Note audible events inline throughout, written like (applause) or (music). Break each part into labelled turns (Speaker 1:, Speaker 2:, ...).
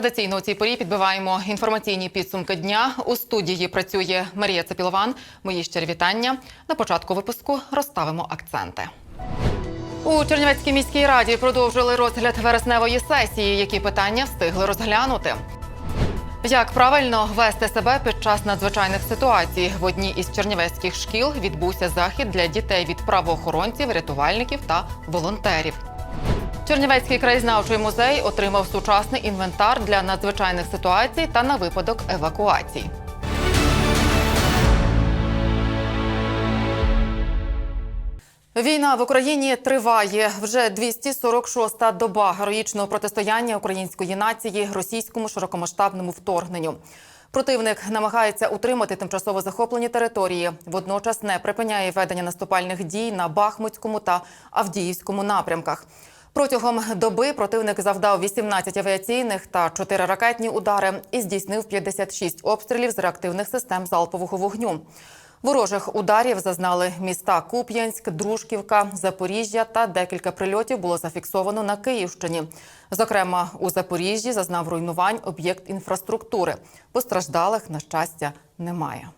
Speaker 1: Традиційно у цій порі підбиваємо інформаційні підсумки дня. У студії працює Марія Цепілован. Мої щирі вітання. На початку випуску розставимо акценти. У Чернівецькій міській раді продовжили розгляд вересневої сесії. Які питання встигли розглянути? Як правильно вести себе під час надзвичайних ситуацій? В одній із чернівецьких шкіл відбувся захід для дітей від правоохоронців, рятувальників та волонтерів. Чернівецький краєзнавчий музей отримав сучасний інвентар для надзвичайних ситуацій та на випадок евакуацій. Війна в Україні триває вже 246-та доба героїчного протистояння української нації російському широкомасштабному вторгненню. Противник намагається утримати тимчасово захоплені території, водночас не припиняє ведення наступальних дій на Бахмутському та Авдіївському напрямках. Протягом доби противник завдав 18 авіаційних та 4 ракетні удари і здійснив 56 обстрілів з реактивних систем залпового вогню. Ворожих ударів зазнали міста Куп'янськ, Дружківка, Запоріжжя та декілька прильотів було зафіксовано на Київщині. Зокрема, у Запоріжжі зазнав руйнувань об'єкт інфраструктури. Постраждалих, на щастя, немає.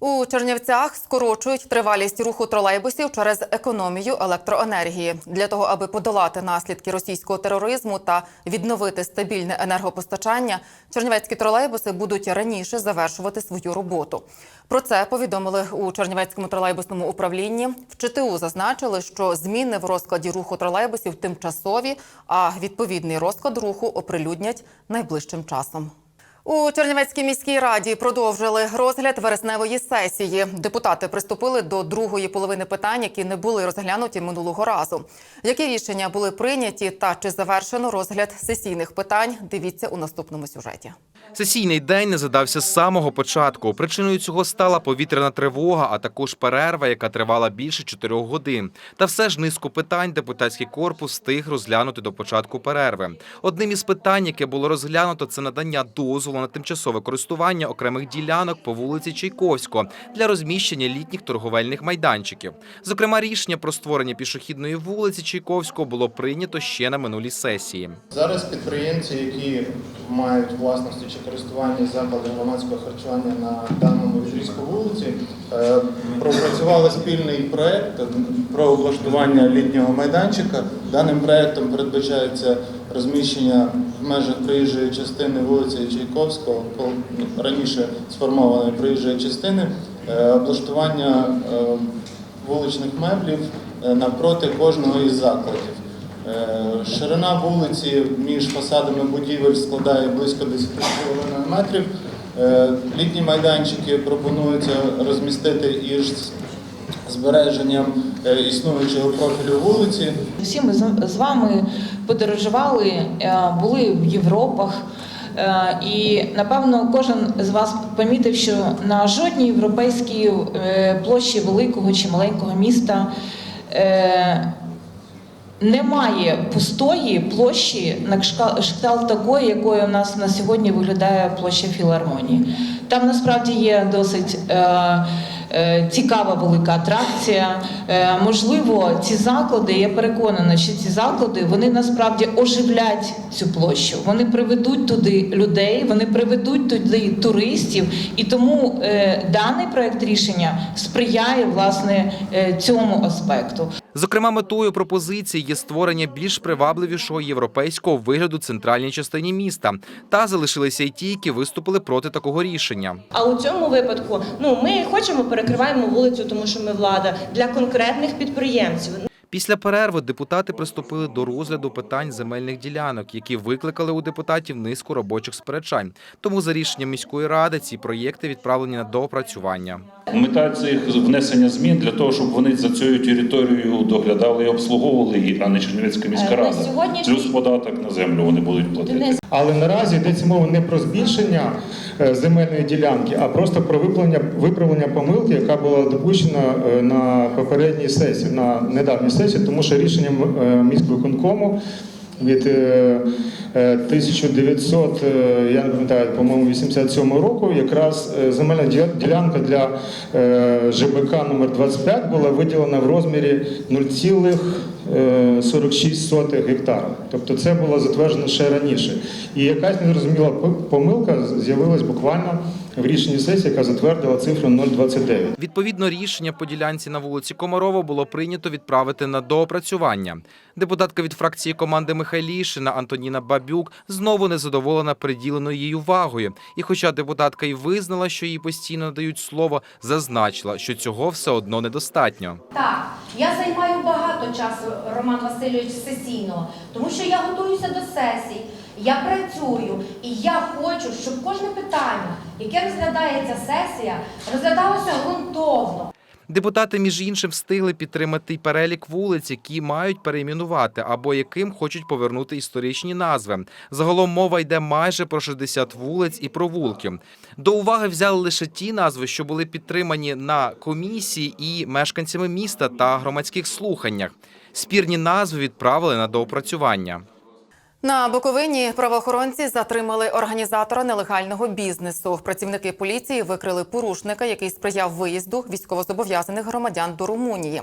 Speaker 1: У Чернівцях скорочують тривалість руху тролейбусів через економію електроенергії для того, аби подолати наслідки російського тероризму та відновити стабільне енергопостачання. Чернівецькі тролейбуси будуть раніше завершувати свою роботу. Про це повідомили у Чернівецькому тролейбусному управлінні. В ЧТУ зазначили, що зміни в розкладі руху тролейбусів тимчасові, а відповідний розклад руху оприлюднять найближчим часом. У Чернівецькій міській раді продовжили розгляд вересневої сесії. Депутати приступили до другої половини питань, які не були розглянуті минулого разу. Які рішення були прийняті та чи завершено розгляд сесійних питань? Дивіться у наступному сюжеті.
Speaker 2: Сесійний день не задався з самого початку. Причиною цього стала повітряна тривога, а також перерва, яка тривала більше чотирьох годин. Та все ж низку питань депутатський корпус встиг розглянути до початку перерви. Одним із питань, яке було розглянуто, це надання дозволу на тимчасове користування окремих ділянок по вулиці Чайковського для розміщення літніх торговельних майданчиків. Зокрема, рішення про створення пішохідної вулиці Чайковського було прийнято ще на минулій сесії.
Speaker 3: Зараз підприємці, які мають власності чи користування заклади громадського харчування на даному відрізку вулиці, е, пропрацювали спільний проект про облаштування літнього майданчика. Даним проектом передбачається розміщення в межах проїжджої частини вулиці Чайковського, ну, раніше сформованої проїжджої частини, е, облаштування е, вуличних меблів навпроти кожного із закладів. Е, Ширина вулиці між фасадами будівель складає близько 10,5 метрів. Е, Літні майданчики пропонується розмістити із збереженням е, існуючого профілю вулиці.
Speaker 4: Всі ми з- вами подорожували, були в Європах. І напевно кожен з вас помітив, що на жодній європейській площі великого чи маленького міста немає пустої площі на кшталт такої, якою у нас на сьогодні виглядає площа філармонії. Там насправді є досить е, цікава велика атракція. Е, можливо, ці заклади, я переконана, що ці заклади вони насправді оживлять цю площу. Вони приведуть туди людей, вони приведуть туди туристів, і тому е, даний проект рішення сприяє власне е, цьому аспекту.
Speaker 2: Зокрема, метою пропозиції є створення більш привабливішого європейського вигляду центральній частині міста. Та залишилися й ті, які виступили проти такого рішення.
Speaker 5: А у цьому випадку, ну ми хочемо перекриваємо вулицю, тому що ми влада для конкретних підприємців.
Speaker 2: Після перерви депутати приступили до розгляду питань земельних ділянок, які викликали у депутатів низку робочих сперечань. Тому за рішенням міської ради ці проєкти відправлені на доопрацювання.
Speaker 6: Мета цих внесення змін для того, щоб вони за цією територією доглядали і обслуговували її, а не Чернівецька міська
Speaker 5: Е,
Speaker 6: рада.
Speaker 5: сьогоднішній-
Speaker 6: Плюс податок на землю вони будуть платити.
Speaker 7: Але наразі йдеться мова не про збільшення е, земельної ділянки, а просто про виправлення, виправлення помилки, яка була допущена е, на попередній сесії, на недавній сесії, тому що рішенням е, міськвиконкому від е, е, 1900, е, я не пам'ятаю, по-моєму, 87 року, якраз земельна ділянка для ЖБК номер 25 була виділена в розмірі 0,46 гектара. Тобто це було затверджено ще раніше. І якась незрозуміла помилка з'явилась буквально в рішенні сесії, яка затвердила цифру 0,29.
Speaker 2: Відповідно, рішення по ділянці на вулиці Комарова було прийнято відправити на доопрацювання. Депутатка від фракції команди Михайлішина Антоніна Бабюк знову незадоволена приділеною їй увагою. І хоча депутатка й визнала, що їй постійно надають слово, зазначила, що цього все одно недостатньо.
Speaker 8: Так, я займаю багато часу, Роман Васильович, сесійного, тому що я готуюся до сесій, я працюю, і я хочу, щоб кожне питання, яке розглядається сесія, розглядалося ґрунтовно.
Speaker 2: Депутати, між іншим, встигли підтримати перелік вулиць, які мають перейменувати або яким хочуть повернути історичні назви. Загалом мова йде майже про 60 вулиць і провулків. До уваги взяли лише ті назви, що були підтримані на комісії і мешканцями міста та громадських слуханнях. Спірні назви відправили на доопрацювання.
Speaker 1: На Буковині правоохоронці затримали організатора нелегального бізнесу. Працівники поліції викрили порушника, який сприяв виїзду військовозобов'язаних громадян до Румунії.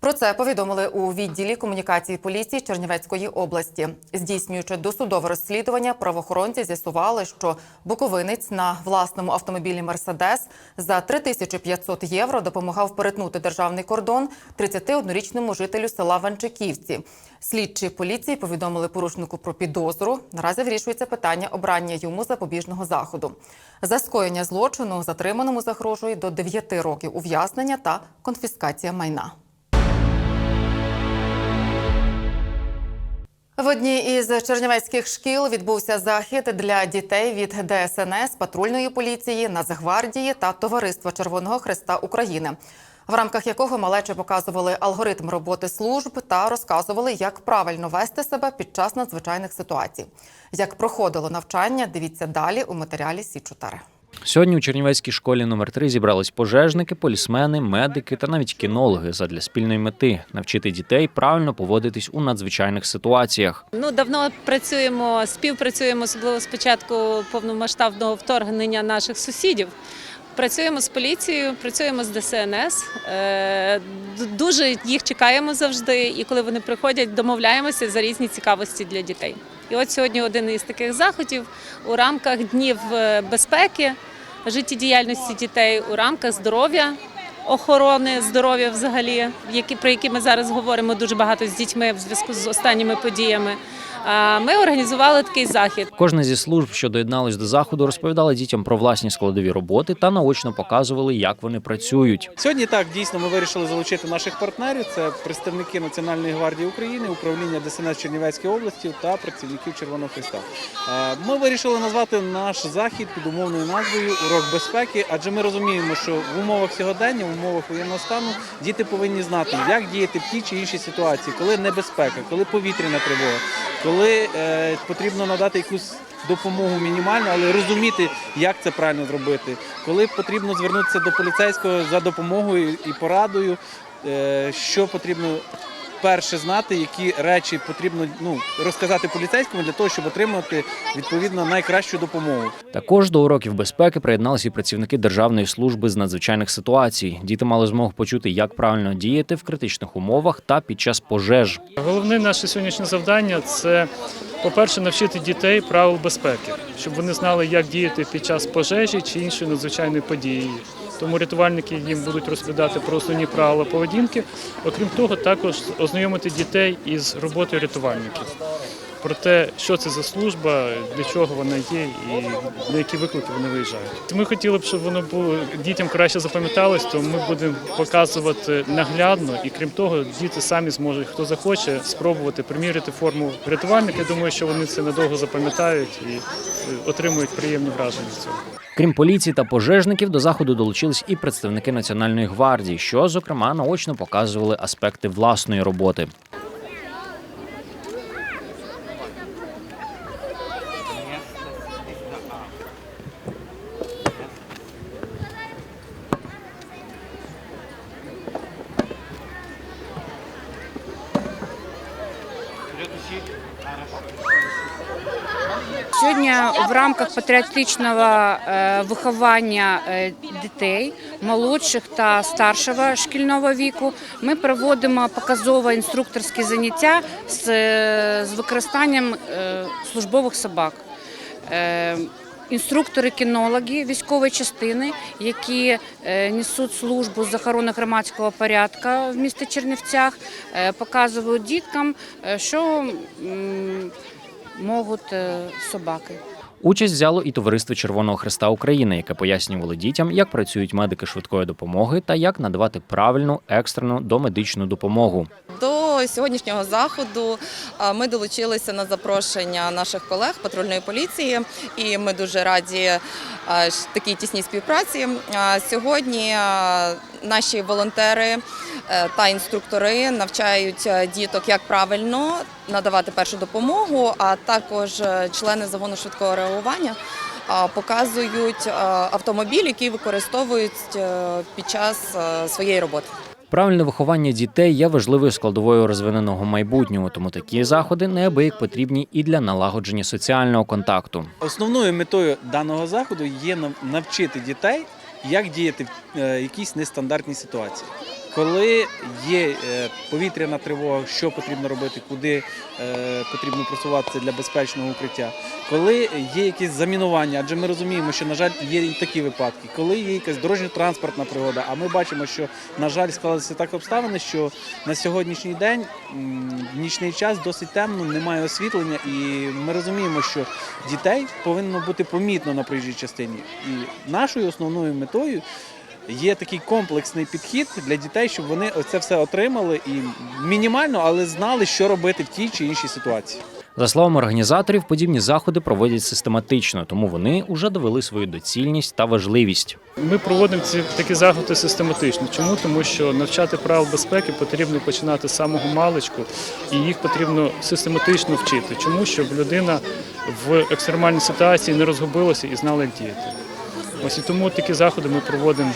Speaker 1: Про це повідомили у відділі комунікації поліції Чернівецької області. Здійснюючи досудове розслідування, правоохоронці з'ясували, що буковинець на власному автомобілі Мерседес за 3500 євро допомагав перетнути державний кордон 31-річному жителю села Ванчиківці. Слідчі поліції повідомили порушнику про підозру. Наразі вирішується питання обрання йому запобіжного заходу. За скоєння злочину затриманому загрожує до 9 років ув'язнення та конфіскація майна. В одній із чернівецьких шкіл відбувся захід для дітей від ДСНС, патрульної поліції, Нацгвардії та Товариства Червоного Христа України, в рамках якого малечі показували алгоритм роботи служб та розказували, як правильно вести себе під час надзвичайних ситуацій. Як проходило навчання, дивіться далі у матеріалі Сі 4
Speaker 9: Сьогодні у Чернівецькій школі номер 3 зібрались пожежники, полісмени, медики та навіть кінологи задля спільної мети навчити дітей правильно поводитись у надзвичайних ситуаціях.
Speaker 10: Ну давно працюємо, співпрацюємо, особливо з початку повномасштабного вторгнення наших сусідів. Працюємо з поліцією, працюємо з ДСНС. Е, Дуже їх чекаємо завжди, і коли вони приходять, домовляємося за різні цікавості для дітей. І от сьогодні один із таких заходів у рамках днів е, безпеки, життєдіяльності дітей, у рамках здоров'я, охорони здоров'я взагалі, про які ми зараз говоримо дуже багато з дітьми в зв'язку з останніми подіями. А, Ми організували такий захід.
Speaker 9: Кожна зі служб, що доєдналась до заходу, розповідала дітям про власні складові роботи та наочно показували, як вони працюють.
Speaker 11: Сьогодні так дійсно ми вирішили залучити наших партнерів. Це представники Національної гвардії України, управління ДСНС Чернівецької області та працівників Червоного Христа. Ми вирішили назвати наш захід під умовною назвою Урок безпеки, адже ми розуміємо, що в умовах сьогодення, в умовах воєнного стану, діти повинні знати, як діяти в тій чи іншій ситуації, коли небезпека, коли повітряна тривога, коли е, потрібно надати якусь допомогу мінімальну, але розуміти, як це правильно зробити. Коли потрібно звернутися до поліцейського за допомогою і порадою, е, що потрібно перше знати, які речі потрібно ну, розказати поліцейському для того, щоб отримати відповідно найкращу допомогу.
Speaker 9: Також до уроків безпеки приєдналися і працівники Державної служби з надзвичайних ситуацій. Діти мали змогу почути, як правильно діяти в критичних умовах та під час пожеж.
Speaker 12: Головне наше сьогоднішнє завдання це, по-перше, навчити дітей правил безпеки, щоб вони знали, як діяти під час пожежі чи іншої надзвичайної події. Тому рятувальники їм будуть розповідати про основні правила поведінки. Окрім того, також ознайомити дітей із роботою рятувальників. Про те, що це за служба, для чого вона є і на які виклики вони виїжджають. Ми хотіли б, щоб воно було дітям краще запам'яталось, то ми будемо показувати наглядно, і крім того, діти самі зможуть, хто захоче, спробувати приміряти форму рятувальника. Я думаю, що вони це надовго запам'ятають і е, отримують приємні враження від цього.
Speaker 9: Крім поліції та пожежників, до заходу долучились і представники Національної гвардії, що зокрема наочно показували аспекти власної роботи.
Speaker 13: Сьогодні в рамках патріотичного е, виховання е, дітей молодших та старшого шкільного віку ми проводимо показово-інструкторські заняття з, з використанням е, службових собак. Е, Інструктори-кінологи військової частини, які е, несуть службу з охорони громадського порядку в місті Чернівцях, е, показують діткам, е, що можуть е, собаки.
Speaker 9: Участь взяло і товариство Червоного Христа України, яке пояснювало дітям, як працюють медики швидкої допомоги та як надавати правильну екстрену домедичну допомогу.
Speaker 14: До сьогоднішнього заходу ми долучилися на запрошення наших колег патрульної поліції, і ми дуже раді такій тісній співпраці. Сьогодні наші волонтери е, та інструктори навчають е, діток, як правильно надавати першу допомогу, а також е, члени загону швидкого реагування. Показують автомобіль, який використовують під час своєї роботи.
Speaker 9: Правильне виховання дітей є важливою складовою розвиненого майбутнього, тому такі заходи неабияк потрібні і для налагодження соціального контакту.
Speaker 11: Основною метою даного заходу є навчити дітей, як діяти в е, якійсь нестандартній ситуації. Коли є е, повітряна тривога, що потрібно робити, куди е, потрібно просуватися для безпечного укриття, коли є якесь замінування, адже ми розуміємо, що на жаль є і такі випадки, коли є якась дорожньо-транспортна пригода, а ми бачимо, що на жаль склалися так обставини, що на сьогоднішній день в нічний час досить темно, немає освітлення, і ми розуміємо, що дітей повинно бути помітно на проїжджій частині. І нашою основною метою є такий комплексний підхід для дітей, щоб вони це все отримали і мінімально, але знали, що робити в тій чи іншій ситуації.
Speaker 9: За словами організаторів, подібні заходи проводять систематично, тому вони вже довели свою доцільність та важливість.
Speaker 12: Ми проводимо ці такі заходи систематично. Чому? Тому що навчати правил безпеки потрібно починати з самого маличку, і їх потрібно систематично вчити. Чому? Щоб людина в екстремальній ситуації не розгубилася і знала, як діяти. Ось і тому такі заходи ми проводимо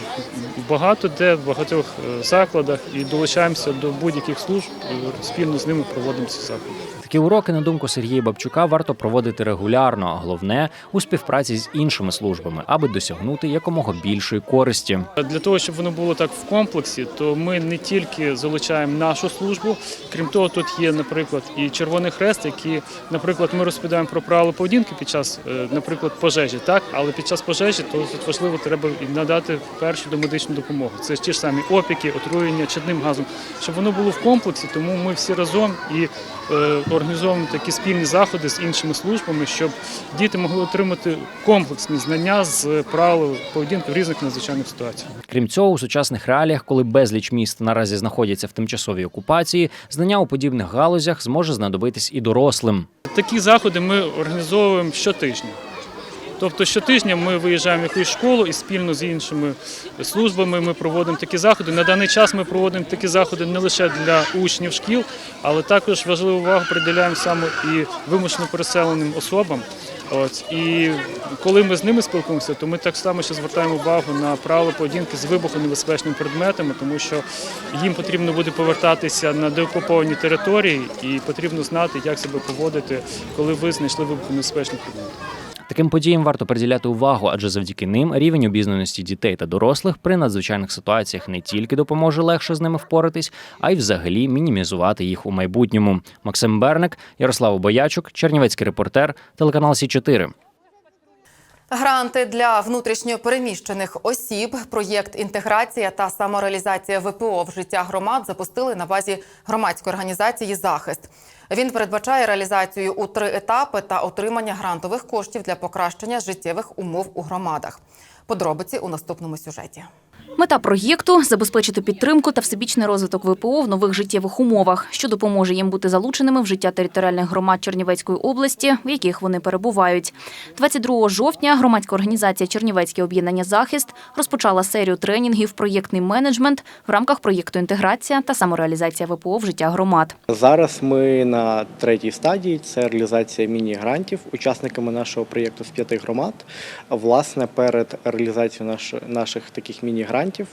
Speaker 12: багато де, в багатьох е, закладах і долучаємося до будь-яких служб, е, спільно з ними проводимо ці заходи.
Speaker 9: Такі уроки, на думку Сергія Бабчука, варто проводити регулярно, а головне у співпраці з іншими службами, аби досягнути якомога більшої користі.
Speaker 12: Для того, щоб воно було так в комплексі, то ми не тільки залучаємо нашу службу, крім того, тут є, наприклад, і Червоний Хрест, які, наприклад, ми розповідаємо про правила поведінки під час, е, наприклад, пожежі, так, але під час пожежі то тут важливо треба і надати першу домедичну допомогу. Це ті ж самі опіки, отруєння чадним газом, щоб воно було в комплексі, тому ми всі разом і е, організовуємо такі спільні заходи з іншими службами, щоб діти могли отримати комплексні знання з правил поведінки в різних надзвичайних ситуаціях.
Speaker 9: Крім цього, у сучасних реаліях, коли безліч міст наразі знаходяться в тимчасовій окупації, знання у подібних галузях зможе знадобитись і дорослим.
Speaker 12: Такі заходи ми організовуємо щотижня. Тобто щотижня ми виїжджаємо в якусь школу і спільно з іншими службами ми проводимо такі заходи. На даний час ми проводимо такі заходи не лише для учнів шкіл, але також важливу увагу приділяємо саме і вимушено переселеним особам. От і коли ми з ними спілкуємося, то ми так само ще звертаємо увагу на правила поведінки з вибухонебезпечними предметами, тому що їм потрібно буде повертатися на деокуповані території, і потрібно знати, як себе поводити, коли ви знайшли вибухонебезпечний предмет.
Speaker 9: Таким подіям варто приділяти увагу, адже завдяки ним рівень обізнаності дітей та дорослих при надзвичайних ситуаціях не тільки допоможе легше з ними впоратись, а й взагалі мінімізувати їх у майбутньому. Максим Берник, Ярослав Боячук, Чернівецький репортер, телеканал Сі 4
Speaker 1: Гранти для внутрішньо переміщених осіб, проєкт інтеграція та самореалізація ВПО в життя громад запустили на базі громадської організації Захист. Він передбачає реалізацію у три етапи та отримання грантових коштів для покращення життєвих умов у громадах. Подробиці у наступному сюжеті.
Speaker 15: Мета проєкту забезпечити підтримку та всебічний розвиток ВПО в нових життєвих умовах, що допоможе їм бути залученими в життя територіальних громад Чернівецької області, в яких вони перебувають. 22 жовтня громадська організація Чернівецьке об'єднання захист розпочала серію тренінгів проєктний менеджмент в рамках проєкту інтеграція та самореалізація ВПО в життя громад.
Speaker 16: Зараз ми на третій стадії це реалізація міні-грантів. Учасниками нашого проєкту з п'яти громад. Власне, перед реалізацією наших таких міні-грантів міні-грантів.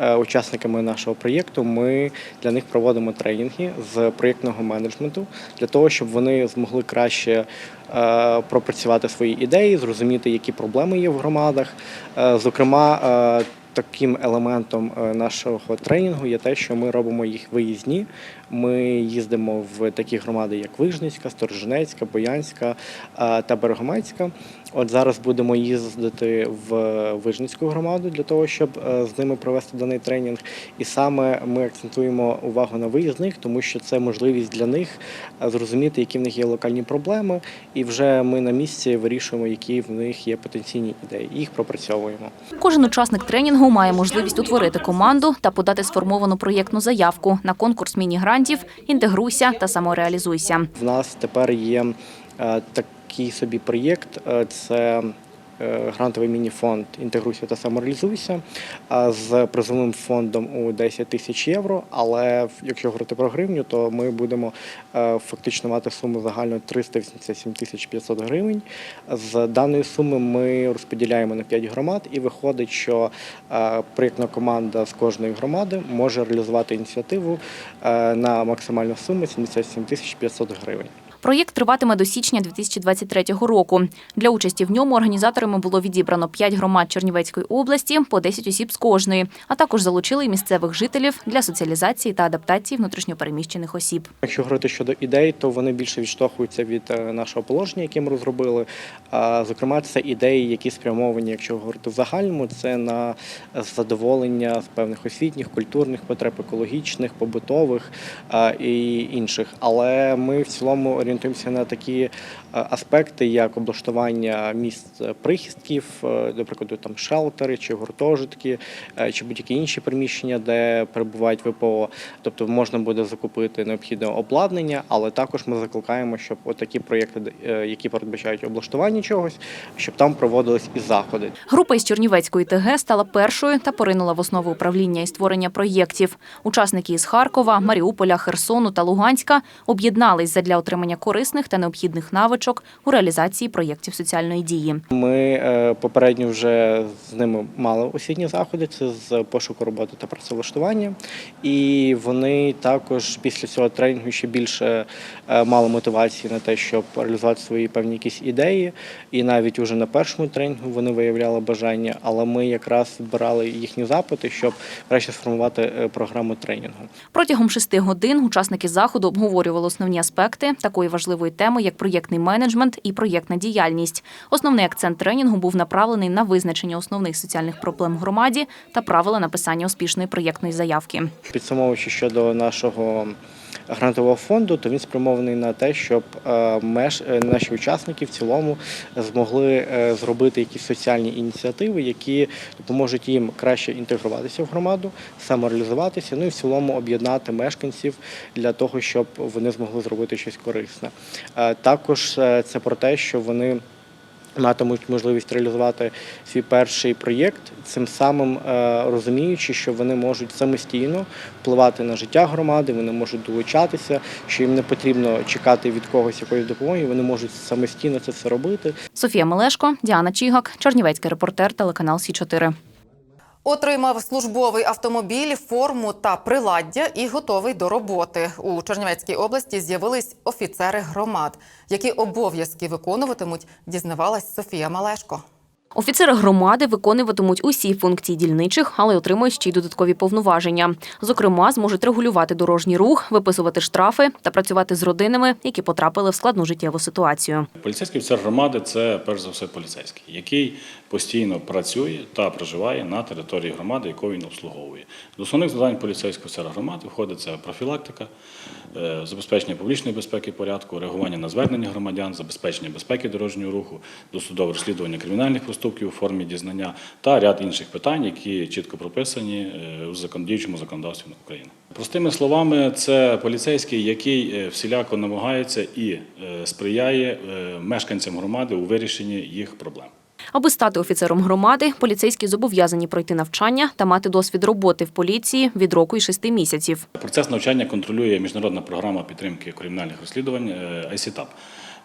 Speaker 16: Е, Учасниками нашого проєкту ми для них проводимо тренінги з проєктного менеджменту для того, щоб вони змогли краще е, пропрацювати свої ідеї, зрозуміти, які проблеми є в громадах. Е, Зокрема, таким елементом нашого тренінгу є те, що ми робимо їх виїзні. Ми їздимо в такі громади, як Вижницька, Сторожинецька, Боянська та Берегомецька. От зараз будемо їздити в Вижницьку громаду для того, щоб е, з ними провести даний тренінг. І саме ми акцентуємо увагу на виїзних, тому що це можливість для них е, зрозуміти, які в них є локальні проблеми, і вже ми на місці вирішуємо, які в них є потенційні ідеї. Їх пропрацьовуємо.
Speaker 15: Кожен учасник тренінгу має можливість утворити команду та подати сформовану проєктну заявку на конкурс міні-грантів «Інтегруйся та самореалізуйся».
Speaker 16: В нас тепер є е, такий собі проєкт. е, Це грантовий міні-фонд Інтегруйся та самореалізуйся з призовним фондом у 10 тисяч євро. Але якщо говорити про гривню, то ми будемо е, фактично мати суму загальну 387 тисяч 500 гривень. З даної суми ми розподіляємо на 5 громад, і виходить, що е, проєктна команда з кожної громади може реалізувати ініціативу е, на максимальну суму 77 тисяч 500 гривень.
Speaker 15: Проєкт триватиме до січня 2023 року. Для участі в ньому організаторами було відібрано 5 громад Чернівецької області по 10 осіб з кожної, а також залучили місцевих жителів для соціалізації та адаптації внутрішньопереміщених осіб.
Speaker 16: Якщо говорити щодо ідей, то вони більше відштовхуються від е, нашого положення, яке ми розробили. Зокрема, це ідеї, які спрямовані, якщо говорити в загальному, це на задоволення з певних освітніх, культурних потреб, екологічних, побутових і інших. Але ми в цілому орієнтуємося на такі е, аспекти, як облаштування місць прихистків, е, до прикладу, там шелтери чи гуртожитки, е, чи будь-які інші приміщення, де перебувають ВПО. Тобто можна буде закупити необхідне обладнання, але також ми закликаємо, щоб отакі проєкти, е, які передбачають облаштування чогось, щоб там проводились і заходи.
Speaker 15: Група із Чернівецької ТГ стала першою та поринула в основи управління і створення проєктів. Учасники із Харкова, Маріуполя, Херсону та Луганська об'єднались задля отримання корисних та необхідних навичок у реалізації проєктів соціальної дії.
Speaker 16: Ми е, попередньо вже з ними мали освітні заходи, це з пошуку роботи та працевлаштування. І вони також після цього тренінгу ще більше е, мали мотивації на те, щоб реалізувати свої певні якісь ідеї. І навіть уже на першому тренінгу вони виявляли бажання, але ми якраз збирали їхні запити, щоб краще сформувати е, програму тренінгу.
Speaker 15: Протягом шести годин учасники заходу обговорювали основні аспекти такої важливої теми, як проєктний менеджмент і проєктна діяльність. Основний акцент тренінгу був направлений на визначення основних соціальних проблем громаді та правила написання успішної проєктної заявки.
Speaker 16: Підсумовуючи щодо нашого грантового фонду, то він спрямований на те, щоб е, меж е, наші учасники в цілому змогли е, зробити якісь соціальні ініціативи, які допоможуть їм краще інтегруватися в громаду, самореалізуватися, ну і в цілому об'єднати мешканців для того, щоб вони змогли зробити щось корисне. Також це про те, що вони матимуть можливість реалізувати свій перший проєкт, цим самим е, розуміючи, що вони можуть самостійно впливати на життя громади, вони можуть долучатися, що їм не потрібно чекати від когось якоїсь допомоги, вони можуть самостійно це все робити.
Speaker 15: Софія Мелешко, Діана Чігак, Чернівецький репортер, телеканал Сі 4
Speaker 1: Отримав службовий автомобіль, форму та приладдя і готовий до роботи. У Чернівецькій області з'явились офіцери громад. Які обов'язки виконуватимуть, дізнавалась Софія Малешко.
Speaker 15: Офіцери громади виконуватимуть усі функції дільничих, але отримують ще й додаткові повноваження. Зокрема, зможуть регулювати дорожній рух, виписувати штрафи та працювати з родинами, які потрапили в складну життєву ситуацію.
Speaker 17: Поліцейський офіцер громади це перш за все поліцейський, який постійно працює та проживає на території громади, яку він обслуговує. До основних завдань поліцейського офіцера громади входить це профілактика, е, забезпечення публічної безпеки порядку, реагування на звернення громадян, забезпечення безпеки дорожнього руху, досудове розслідування кримінальних проступків у формі дізнання та ряд інших питань, які чітко прописані е, у діючому законодавстві України. Простими словами, це поліцейський, який е, всіляко намагається і сприяє мешканцям громади у вирішенні їх проблем.
Speaker 15: Аби стати офіцером громади, поліцейські зобов'язані пройти навчання та мати досвід роботи в поліції від року і шести місяців.
Speaker 17: Процес навчання контролює міжнародна програма підтримки кримінальних розслідувань е, ICTAP.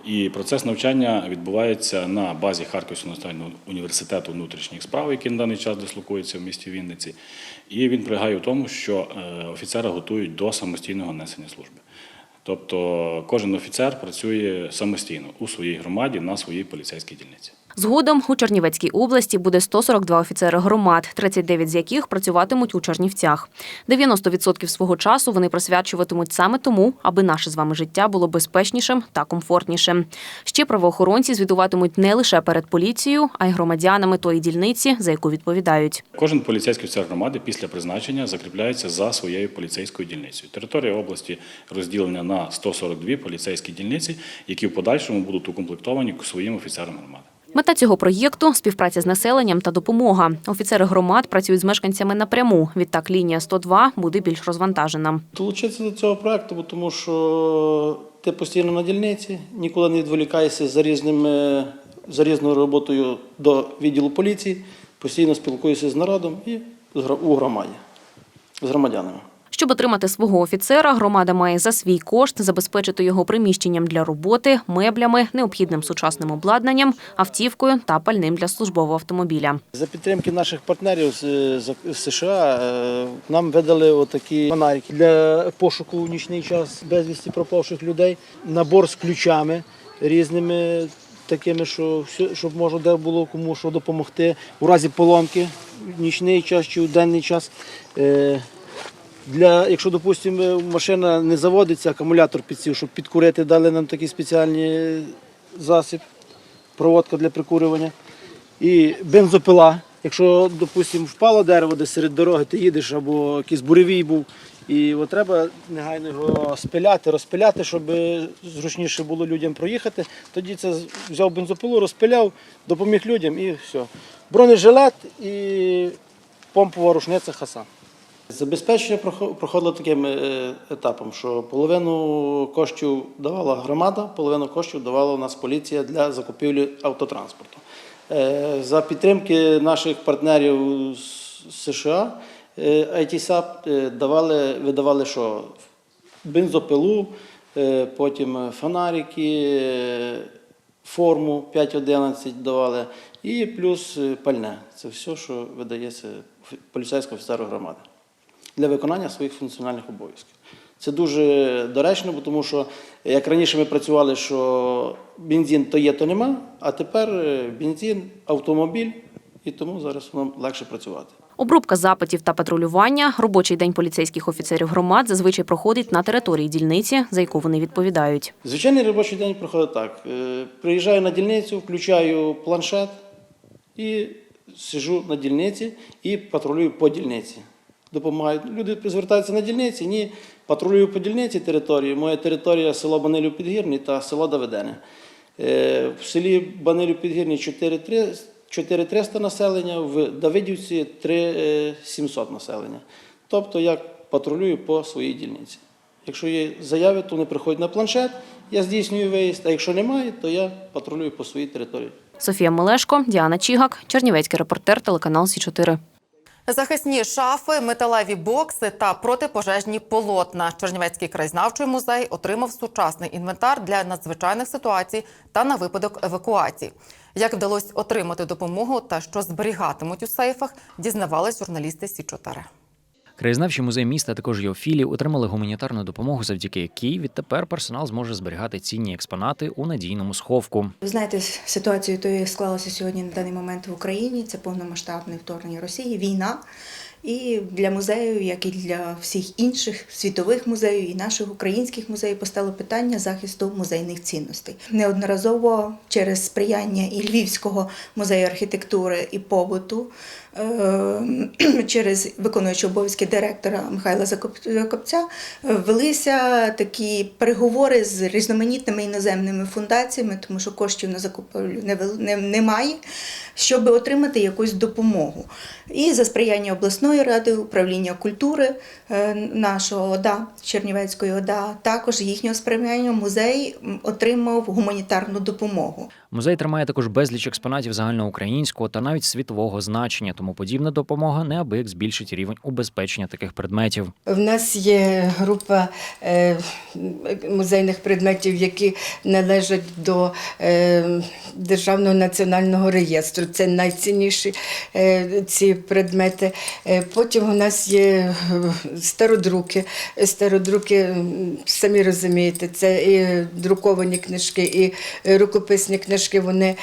Speaker 17: І процес навчання відбувається на базі Харківського національного університету внутрішніх справ, який на даний час дислокується в місті Вінниці. І він полягає в тому, що е, офіцера готують до самостійного несення служби. Тобто кожен офіцер працює самостійно у своїй громаді на своїй поліцейській дільниці.
Speaker 15: Згодом у Чернівецькій області буде 142 офіцери громад, 39 з яких працюватимуть у Чернівцях. 90% свого часу вони присвячуватимуть саме тому, аби наше з вами життя було безпечнішим та комфортнішим. Ще правоохоронці звітуватимуть не лише перед поліцією, а й громадянами тої дільниці, за яку відповідають.
Speaker 17: Кожен поліцейський офіцер громади після призначення закріпляється за своєю поліцейською дільницею. Територія області розділена на 142 поліцейські дільниці, які в подальшому будуть укомплектовані своїм офіцерам громади.
Speaker 15: Мета цього проєкту співпраця з населенням та допомога. Офіцери громад працюють з мешканцями напряму. Відтак лінія 102 буде більш розвантажена.
Speaker 18: Долучитися до цього проекту, бо тому що ти постійно на дільниці, ніколи не відволікаєшся за різними за різною роботою до відділу поліції, постійно спілкуєшся з народом і у громаді, з громадянами.
Speaker 15: Щоб отримати свого офіцера, громада має за свій кошт забезпечити його приміщенням для роботи, меблями, необхідним сучасним обладнанням, автівкою та пальним для службового автомобіля.
Speaker 18: За підтримки наших партнерів з, США е, нам видали отакі фонарики для пошуку в нічний час безвісті пропавших людей, набор з ключами різними. Такими, що щоб можна де було кому що допомогти у разі поломки в нічний час чи у денний час. Е, Для, якщо, допустимо, машина не заводиться, акумулятор підсів, щоб підкурити, дали нам такий спеціальний засіб, проводка для прикурювання. І бензопила. Якщо, допустимо, впало дерево десь серед дороги, ти їдеш або якийсь буревій був, і от треба негайно його спиляти, розпиляти, щоб зручніше було людям проїхати. Тоді це взяв бензопилу, розпиляв, допоміг людям і все. Бронежилет і помпова рушниця хасан. Забезпечення проходило таким е, етапом, що половину коштів давала громада, половину коштів давала у нас поліція для закупівлі автотранспорту. Е, За підтримки наших партнерів з США ITSAP е, давали, видавали що? Бензопилу, потім фонарики, форму 5.11 давали і плюс пальне. Це все, що видається поліцейському офіцеру громади для виконання своїх функціональних обов'язків. Це дуже доречно, бо тому що як раніше ми працювали, що бензин то є, то нема, а тепер е, бензин, автомобіль, і тому зараз нам легше працювати.
Speaker 15: Обробка запитів та патрулювання. Робочий день поліцейських офіцерів громад зазвичай проходить на території дільниці, за яку вони відповідають.
Speaker 18: Звичайний робочий день проходить так. Е, Приїжджаю на дільницю, включаю планшет і сижу на дільниці і патрулюю по дільниці. Допомагають. Люди звертаються на дільниці, ні, патрулюю по дільниці території. Моя територія село Банилів Підгірний та село Давидене. Е, В селі Банилів Підгірний 4300 4300 населення, в Давидівці 3700 населення. Тобто я патрулюю по своїй дільниці. Якщо є заяви, то вони приходять на планшет, я здійснюю виїзд, а якщо немає, то я патрулюю по своїй території.
Speaker 15: Софія Мелешко, Діана Чігак, Чернівецький репортер, телеканал Сі 4
Speaker 1: Захисні шафи, металеві бокси та протипожежні полотна. Чернівецький краєзнавчий музей отримав сучасний інвентар для надзвичайних ситуацій та на випадок евакуації. Як вдалося отримати допомогу та що зберігатимуть у сейфах, дізнавались журналісти Сі 4
Speaker 9: Краєзнавчий музей міста, а також його філії отримали гуманітарну допомогу, завдяки якій відтепер персонал зможе зберігати цінні експонати у надійному сховку.
Speaker 19: Ви знаєте, ситуацію, яка склалася сьогодні на даний момент в Україні, це повномасштабне вторгнення Росії, війна. І для музею, як і для всіх інших світових музеїв і наших українських музеїв, постало питання захисту музейних цінностей. Неодноразово через сприяння і Львівського музею архітектури і побуту, (clears throat) через виконуючого обов'язки директора Михайла Закопця, е, велися такі переговори з різноманітними іноземними фундаціями, тому що коштів на закупівлю не немає, щоб отримати якусь допомогу. І за сприяння обласної ради, управління культури е, нашого ОДА, Чернівецької ОДА, також їхнього сприяння музей отримав гуманітарну допомогу.
Speaker 9: Музей тримає також безліч експонатів загальноукраїнського та навіть світового значення, Тому подібна допомога неабияк збільшить рівень убезпечення таких предметів.
Speaker 20: В нас є група е, музейних предметів, які належать до е, Державного національного реєстру. Це найцінніші е, ці предмети. Потім у нас є стародруки. Стародруки, самі розумієте, це і друковані книжки, і рукописні книжки. Вони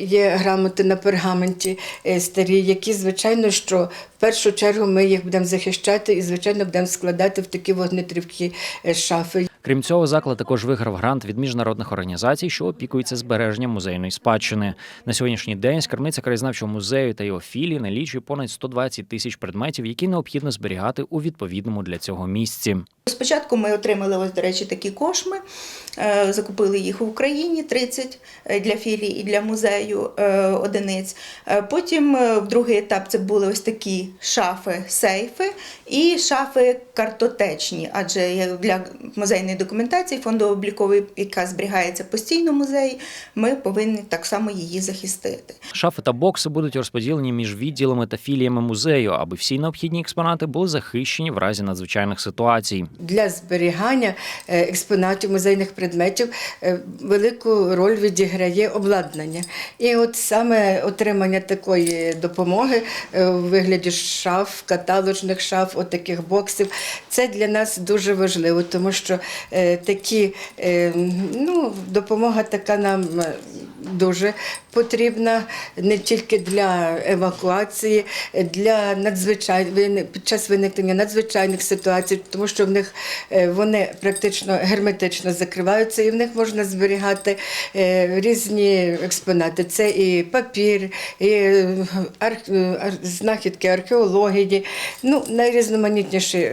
Speaker 20: є грамоти на пергаменті старі, які, звичайно, що в першу чергу ми їх будемо захищати і, звичайно, будемо складати в такі вогнетривкі е, шафи.
Speaker 9: Крім цього, заклад також виграв грант від міжнародних організацій, що опікуються збереженням музейної спадщини. На сьогоднішній день скарбниця краєзнавчого музею та його філії налічує понад 120 тисяч предметів, які необхідно зберігати у відповідному для цього місці.
Speaker 19: Спочатку ми отримали ось, до речі, такі кошми, е, закупили їх в Україні 30 для філій і для музею е, одиниць. Е, Потім е, в другий етап це були ось такі шафи, сейфи і шафи картотечні, адже для музейної документації фондово-облікової, яка зберігається постійно в музеї, ми повинні так само її захистити.
Speaker 9: Шафи та бокси будуть розподілені між відділами та філіями музею, аби всі необхідні експонати були захищені в разі надзвичайних ситуацій.
Speaker 20: Для зберігання е, експонатів музейних предметів е, велику роль відіграє обладнання. І от саме отримання такої допомоги е, у вигляді шаф, каталожних шаф, от боксів, це для нас дуже важливо, тому що такі е, ну, допомога така нам е, дуже потрібна не тільки для евакуації, для надзвичай... вини- під час виникнення надзвичайних ситуацій, тому що в них е, вони практично герметично закриваються, і в них можна зберігати е, різні експонати. Це і папір, і е, знахідки археології, ну найрізноманітніші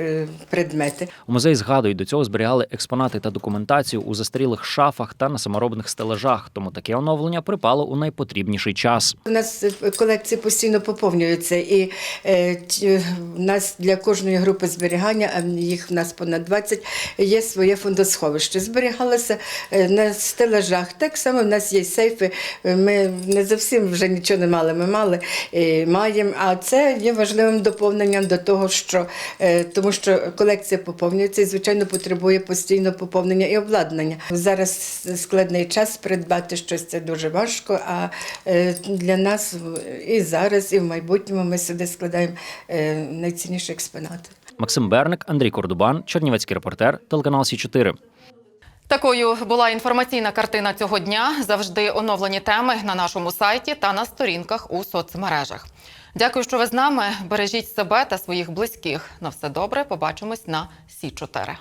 Speaker 20: предмети.
Speaker 9: У музеї згадують, до цього зберігали експонати та документацію у застарілих шафах та на саморобних стелажах, тому таке оновлення припало у найпотрібніший час.
Speaker 20: У нас е, колекції постійно поповнюються, і е, ті- в нас для кожної групи зберігання, а їх в нас понад 20, є своє фондосховище. Зберігалося е, на стелажах. Так само в нас є сейфи. Е, Ми не зовсім вже нічого не мали. Ми мали і маємо. А це є важливим доповненням до того, що е, тому що колекція поповнюється і, звичайно, потребує постійно поповнення і обладнання. Зараз складний час придбати щось це дуже важко. А е, для нас і зараз, і в майбутньому ми сюди складаємо е, найцінніші експонати.
Speaker 9: Максим Берник, Андрій Кордубан, Чернівецький репортер, телеканал Сі 4
Speaker 1: Такою була інформаційна картина цього дня. Завжди оновлені теми на нашому сайті та на сторінках у соцмережах. Дякую, що ви з нами. Бережіть себе та своїх близьких. На все добре. Побачимось на Сі 4